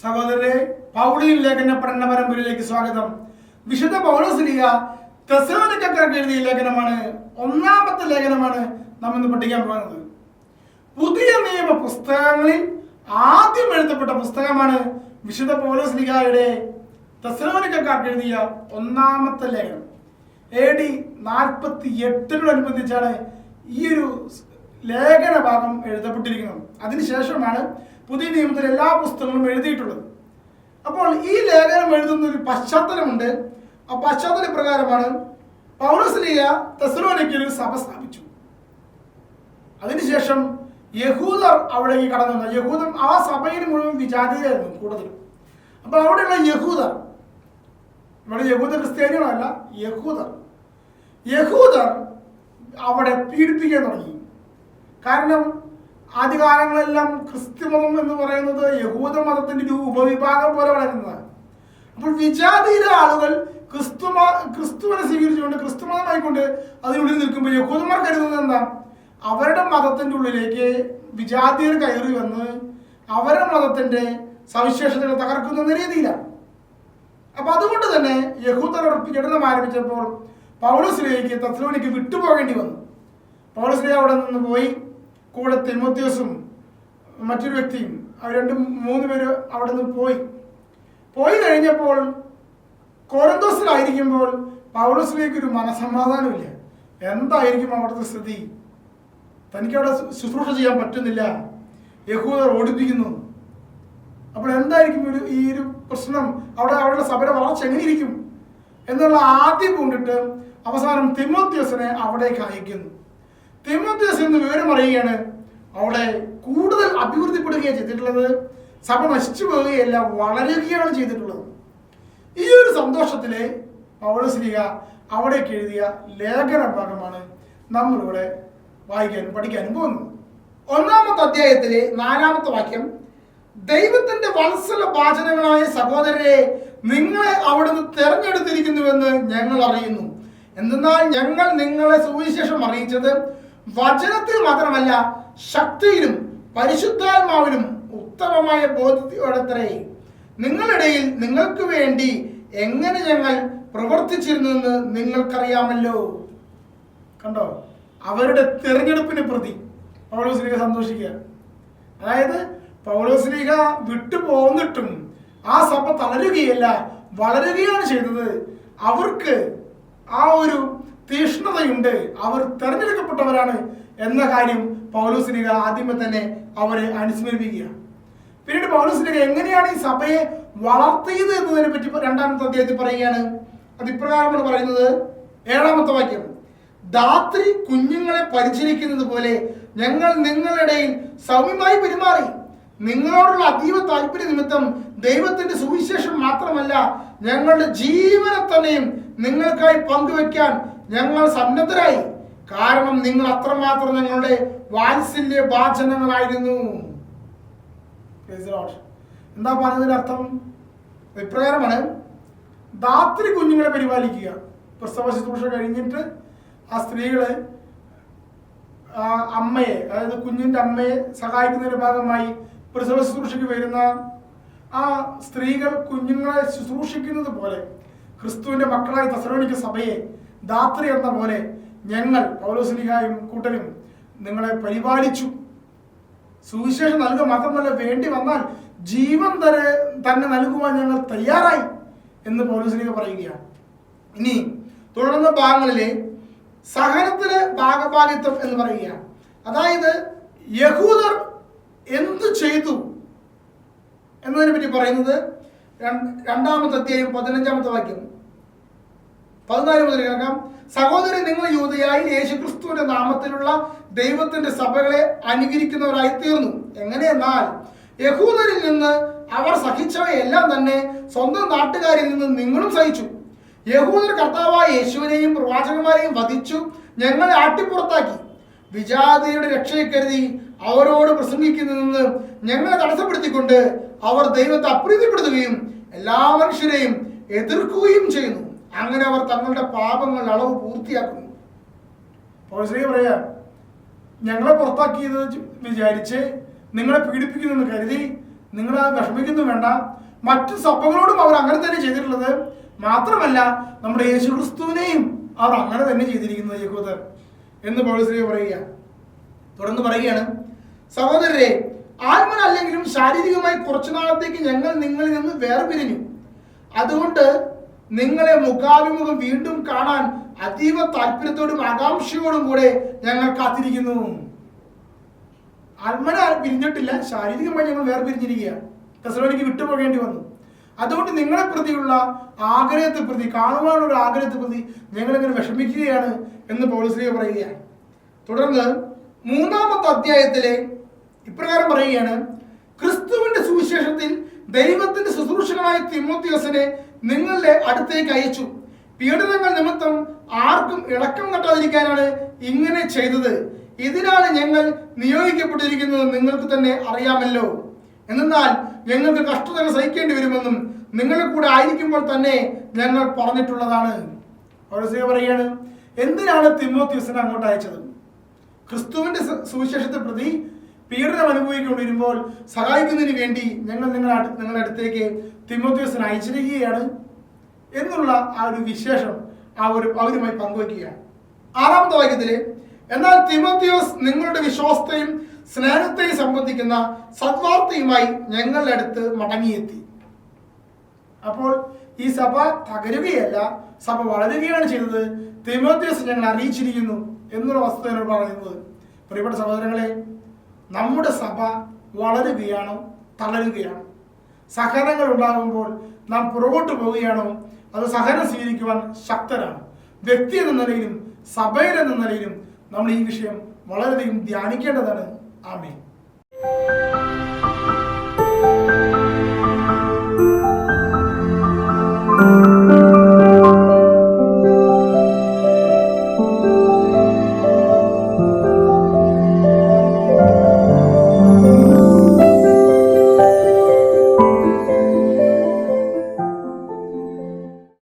സഹോദരരെ പൗളിയിൽ ലേഖന പഠന പരമ്പരയിലേക്ക് സ്വാഗതം. വിശുദ്ധ പൗലോസ്ലിക തെസലോനിക്കർക്ക് എഴുതിയ ലേഖനമാണ് ഒന്നാമത്തെ ലേഖനമാണ് നമ്മൾ ഇന്ന് പഠിക്കാൻ പോകുന്നത്. പുതിയ നിയമ പുസ്തകങ്ങളിൽ ആദ്യം എഴുതപ്പെട്ട പുസ്തകമാണ് വിശുദ്ധ പൗലോസ്ലിഗയുടെ തെസലോനിക്കർക്ക് എഴുതിയ ഒന്നാമത്തെ ലേഖനം. എ ഡി നാൽപ്പത്തി എട്ടിനോടനുബന്ധിച്ചാണ് ഈ ഒരു ലേഖന ഭാഗം എഴുതപ്പെട്ടിരിക്കുന്നത്. അതിനുശേഷമാണ് പുതിയ നിയമത്തിലെ എല്ലാ പുസ്തകങ്ങളും എഴുതിയിട്ടുള്ളത്. അപ്പോൾ ഈ ലേഖനം എഴുതുന്ന ഒരു പശ്ചാത്തലമുണ്ട്. ആ പശ്ചാത്തല പ്രകാരമാണ് പൗരസ്ലീയ തെസലോനിക്കയിൽ ഒരു സഭ സ്ഥാപിച്ചു. അതിനുശേഷം യഹൂദർ അവിടേക്ക് കടന്നു വന്നു. യഹൂദം ആ സഭയിൽ മുഴുവൻ വിജാതീയരായിരുന്നു കൂടുതലും. അപ്പോൾ അവിടെയുള്ള യഹൂദർ ഇവിടെ യഹൂദ ക്രിസ്ത്യാനികളല്ല യഹൂദർ. യഹൂദർ അവിടെ പീഡിപ്പിക്കാൻ തുടങ്ങി. കാരണം ആദ്യകാലങ്ങളെല്ലാം ക്രിസ്തുമതം എന്ന് പറയുന്നത് യഹൂദ മതത്തിന്റെ ഒരു ഉപവിഭാഗം പോലെ വളരുന്നതാണ് അപ്പോൾ വിജാതിയിലെ ആളുകൾ ക്രിസ്തു ക്രിസ്തുവിനെ സ്വീകരിച്ചുകൊണ്ട് ക്രിസ്തുമതമായിക്കൊണ്ട് അതിനുള്ളിൽ നിൽക്കുമ്പോൾ യഹൂദന്മാർ കരുതുന്നത് എന്താ? അവരുടെ മതത്തിന്റെ ഉള്ളിലേക്ക് വിജാതിയർ കയറി വന്ന് അവരുടെ മതത്തിന്റെ സവിശേഷതകൾ തകർക്കുന്ന രീതിയിലാണ് അപ്പൊ അതുകൊണ്ട് തന്നെ യഹൂദർ പീഡനം ആരംഭിച്ചപ്പോൾ പൗലോസ്ലിയയ്ക്ക് തസ്ലോനിക്ക് വിട്ടുപോകേണ്ടി വന്നു. പൗലോസ്ലിയ അവിടെ നിന്ന് പോയി. കൂടെ തിമോത്യോസും മറ്റൊരു വ്യക്തിയും അവർ രണ്ട് മൂന്ന് പേര് അവിടെ നിന്ന് പോയി. പോയി കഴിഞ്ഞപ്പോൾ കോരന്തോസിലായിരിക്കുമ്പോൾ പൗലോസ്ലിയക്ക് ഒരു മനസമാധാനമില്ല എന്തായിരിക്കും അവിടുത്തെ സ്ഥിതി? തനിക്കവിടെ ശുശ്രൂഷ ചെയ്യാൻ പറ്റുന്നില്ല. യഹൂദർ ഓടിപ്പിക്കുന്നു. അപ്പോൾ എന്തായിരിക്കും ഒരു ഈ ഒരു പ്രശ്നം? അവിടെ അവിടെയുള്ള സഭയുടെ വളർച്ച എങ്ങനെയിരിക്കും? എന്നുള്ള ആദ്യം കൊണ്ടിട്ട് അവസാനം തിമോത്യോസിനെ അവിടേക്ക് അയക്കുന്നു. തിമോത്യോസ് എന്ന് വിവരം അറിയുകയാണ് അവിടെ കൂടുതൽ അഭിവൃദ്ധിപ്പെടുകയാണ് ചെയ്തിട്ടുള്ളത്. സഭ നശിച്ചു പോവുകയല്ല വളരുകയാണ് ചെയ്തിട്ടുള്ളത്. ഈ ഒരു സന്തോഷത്തിലെ പൗരസ്ലിക അവിടേക്ക് എഴുതിയ ലേഖന ഭാഗമാണ് നമ്മളിവിടെ വായിക്കാനും പഠിക്കാനും പോകുന്നത്. ഒന്നാമത്തെ അധ്യായത്തിലെ നാലാമത്തെ വാക്യം ദൈവത്തിന്റെ വത്സല വാചനങ്ങളായ സഹോദരരെ നിങ്ങളെ അവിടുന്ന് തെരഞ്ഞെടുത്തിരിക്കുന്നുവെന്ന് ഞങ്ങൾ അറിയുന്നു. എന്തെന്നാൽ ഞങ്ങൾ നിങ്ങളെ സുവിശേഷം അറിയിച്ചത് വചനത്തിൽ മാത്രമല്ല ശക്തിയിലും പരിശുദ്ധാത്മാവിലും ഉത്തമമായ ബോധ്യത്തോടത്രേ നിങ്ങളിടയിൽ നിങ്ങൾക്ക് വേണ്ടി എങ്ങനെ ഞങ്ങൾ പ്രവർത്തിച്ചിരുന്നു എന്ന് നിങ്ങൾക്കറിയാമല്ലോ. കണ്ടോ? അവരുടെ തിരഞ്ഞെടുപ്പിന് പ്രതി പൗലോസ്ലിക സന്തോഷിക്കുക. അതായത് പൗലോസ്ലിക വിട്ടു പോന്നിട്ടും ആ സഭ തളരുകയല്ല വളരുകയാണ് ചെയ്തത്. അവർക്ക് ആ ഒരു തീഷ്ണതയുണ്ട്. അവർ തെരഞ്ഞെടുക്കപ്പെട്ടവരാണ് എന്ന കാര്യം പൗലോസിനിക ആദ്യമേ തന്നെ അവരെ അനുസ്മരിപ്പിക്കുകയാണ്. പിന്നീട് പൗലോസിനിക എങ്ങനെയാണ് ഈ സഭയെ വളർത്തിയത് എന്നതിനെ പറ്റി രണ്ടാമത്തെ അദ്ദേഹത്തിൽ പറയുകയാണ്. അത് ഇപ്രകാരമാണ് പറയുന്നത്. ഏഴാമത്തെ വാക്യം. ധാത്രി കുഞ്ഞുങ്ങളെ പരിചരിക്കുന്നത് പോലെ ഞങ്ങൾ നിങ്ങളിടയിൽ സൗമ്യമായി പെരുമാറി. നിങ്ങളോടുള്ള അതീവ താല്പര്യ നിമിത്തം ദൈവത്തിന്റെ സുവിശേഷം മാത്രമല്ല ഞങ്ങളുടെ ജീവനെ തന്നെയും നിങ്ങൾക്കായി പങ്കുവെക്കാൻ ഞങ്ങൾ സന്നദ്ധരായി. കാരണം നിങ്ങൾ അത്രമാത്രം ഞങ്ങളുടെ വാത്സല്യ വാചനങ്ങളായിരുന്നു Praise എന്താ പറഞ്ഞതിന്റെ അർത്ഥം? ഇപ്രകാരമാണ് ധാത്രി കുഞ്ഞുങ്ങളെ പരിപാലിക്കുക. പ്രസവ ശുശ്രൂഷ കഴിഞ്ഞിട്ട് ആ സ്ത്രീകളെ അമ്മയെ അതായത് കുഞ്ഞിന്റെ അമ്മയെ സഹായിക്കുന്നതിന്റെ ഭാഗമായി പ്രസവ ശുശ്രൂഷയ്ക്ക് വരുന്ന ആ സ്ത്രീകൾ കുഞ്ഞുങ്ങളെ ശുശ്രൂഷിക്കുന്നത് പോലെ ക്രിസ്തുവിന്റെ മക്കളായ തസ്രോണിക്ക സഭയെ ധാത്രി എന്ന പോലെ ഞങ്ങൾ പൗലോസ്ലിഹായും കൂട്ടരും നിങ്ങളെ പരിപാലിച്ചു. സുവിശേഷം നൽകുക മാത്രമല്ല വേണ്ടി വന്നാൽ ജീവൻ തരെ തന്നെ നൽകുവാൻ ഞങ്ങൾ തയ്യാറായി എന്ന് പൗലോസ്ലിഹ പറയുകയാണ്. ഇനി തുടർന്ന ഭാഗങ്ങളിലെ സഹനത്തിന് ഭാഗഭാഗിത്വം എന്ന് പറയുകയാണ്. അതായത് യഹൂദർ എന്തു ചെയ്തു എന്നതിനെ പറ്റി പറയുന്നത് രണ്ടാമത്തെ അധ്യായം പതിനഞ്ചാമത്തെ വാക്യം. പതിനാല് മുതൽ കേൾക്കാം. സഹോദരൻ നിങ്ങൾ യൂതയായി യേശുക്രിസ്തുവിന്റെ നാമത്തിലുള്ള ദൈവത്തിന്റെ സഭകളെ അനുകരിക്കുന്നവരായി തീർന്നു. എങ്ങനെയെന്നാൽ യഹൂദരിൽ നിന്ന് അവർ സഹിച്ചവയെല്ലാം തന്നെ സ്വന്തം നാട്ടുകാരിൽ നിന്ന് നിങ്ങളും സഹിച്ചു. യഹൂദർ കർത്താവായ യേശുവിനെയും പ്രവാചകന്മാരെയും വധിച്ചു ഞങ്ങളെ ആട്ടിപ്പുറത്താക്കി. വിജാതിയുടെ രക്ഷയെ കരുതി അവരോട് പ്രസംഗിക്കുന്നതിൽ ഞങ്ങളെ തടസ്സപ്പെടുത്തിക്കൊണ്ട് അവർ ദൈവത്തെ അപ്രീതിപ്പെടുത്തുകയും എല്ലാ മനുഷ്യരെയും എതിർക്കുകയും ചെയ്യുന്നു. അങ്ങനെ അവർ തങ്ങളുടെ പാപങ്ങൾ അളവ് പൂർത്തിയാക്കുന്നു. അപ്പോൾ ശ്രീ പറയാ ഞങ്ങളെ പുറത്താക്കിയത് വിചാരിച്ച് നിങ്ങളെ പീഡിപ്പിക്കുന്നെന്ന് കരുതി നിങ്ങൾ അത് വിഷമിക്കുന്നു വേണ്ട. മറ്റു സഭകളോടും അവർ അങ്ങനെ തന്നെ ചെയ്തിട്ടുള്ളത്. മാത്രമല്ല നമ്മുടെ യേശു ക്രിസ്തുവിനെയും അവർ അങ്ങനെ തന്നെ ചെയ്തിരിക്കുന്നത് യഹൂദർ എന്ന് പൗലശ്രീ പറയുക. തുടർന്ന് പറയുകയാണ് സഹോദരരെ ആത്മന അല്ലെങ്കിലും ശാരീരികമായി കുറച്ചു നാളത്തേക്ക് ഞങ്ങൾ നിങ്ങളിൽ നിന്ന് വേർപിരിഞ്ഞു. അതുകൊണ്ട് നിങ്ങളെ മുഖാഭിമുഖം വീണ്ടും കാണാൻ അതീവ താല്പര്യത്തോടും ആകാംക്ഷയോടും കൂടെ ഞങ്ങൾ കാത്തിരിക്കുന്നു. ആത്മന പിരിഞ്ഞിട്ടില്ല. ശാരീരികമായി ഞങ്ങൾ വേർപിരിഞ്ഞിരിക്കുകയാണ്. തെസലോനിക്ക് വിട്ടുപോകേണ്ടി വന്നു. അതുകൊണ്ട് നിങ്ങളെ പ്രതിയുള്ള ആഗ്രഹത്തെ പ്രതി കാണുവാനുള്ള ഒരു ആഗ്രഹത്തെ പ്രതി ഞങ്ങളിങ്ങനെ വിഷമിക്കുകയാണ് എന്ന് പൗലശ്രീ പറയുകയാണ്. തുടർന്ന് മൂന്നാമത്തെ അധ്യായത്തിലെ ഇപ്രകാരം പറയുകയാണ് ക്രിസ്തുവിന്റെ സുവിശേഷത്തിൽ ദൈവത്തിന്റെ ശുശ്രൂഷകനായ തിമോത്തിയോസിനെ നിങ്ങളുടെ അടുത്തേക്ക് അയച്ചു. പീഡനങ്ങൾ നിമിത്തം ആർക്കും ഇളക്കം തട്ടാതിരിക്കാനാണ് ഇങ്ങനെ ചെയ്തത്. ഇതിനാണ് ഞങ്ങൾ നിയോഗിക്കപ്പെട്ടിരിക്കുന്നത് നിങ്ങൾക്ക് തന്നെ അറിയാമല്ലോ. എന്നാൽ ഞങ്ങൾക്ക് കഷ്ടതകൾ സഹിക്കേണ്ടി വരുമെന്നും നിങ്ങളുടെ കൂടെ ആയിരിക്കുമ്പോൾ തന്നെ ഞങ്ങൾ പറഞ്ഞിട്ടുള്ളതാണ്. പറയാണ് എന്തിനാണ് തിമോത്യൂസിനെ അങ്ങോട്ട് അയച്ചത്? ക്രിസ്തുവിന്റെ സുവിശേഷത്തെ പ്രതി പീഡനം അനുഭവിക്കൊണ്ടിരുമ്പോൾ സഹായിക്കുന്നതിന് വേണ്ടി ഞങ്ങൾ നിങ്ങളുടെ നിങ്ങളുടെ അടുത്തേക്ക് തിമോത്യോസിനെ അയച്ചിരിക്കുകയാണ് എന്നുള്ള ആ ഒരു വിശേഷം ആ ഒരു അവരുമായി പങ്കുവയ്ക്കുകയാണ്. ആറാമത്തെ വാക്യത്തിൽ എന്നാൽ തിമോത്യോസ് നിങ്ങളുടെ വിശ്വാസത്തെയും സ്നേഹത്തെയും സംബന്ധിക്കുന്ന സദ്വാർത്തയുമായി ഞങ്ങളുടെ അടുത്ത് മടങ്ങിയെത്തി. അപ്പോൾ ഈ സഭ തകരുകയല്ല സഭ വളരുകയാണ് ചെയ്തത്. തിമോത്യോസ് ഞങ്ങൾ അറിയിച്ചിരിക്കുന്നു എന്നുള്ള വസ്തുതയാണ് പറയുന്നത്. പ്രിയപ്പെട്ട സഹോദരങ്ങളെ നമ്മുടെ സഭ വളരുകയാണോ തളരുകയാണോ? സഹനങ്ങൾ ഉണ്ടാകുമ്പോൾ നാം പുറകോട്ട് പോവുകയാണോ? അത് സഹനം സ്വീകരിക്കുവാൻ ശക്തരാണ്. വ്യക്തി എന്ന നിലയിലും സഭയിൽ എന്ന നിലയിലും നമ്മൾ ഈ വിഷയം വളരെയധികം ധ്യാനിക്കേണ്ടതാണ്. ആമേ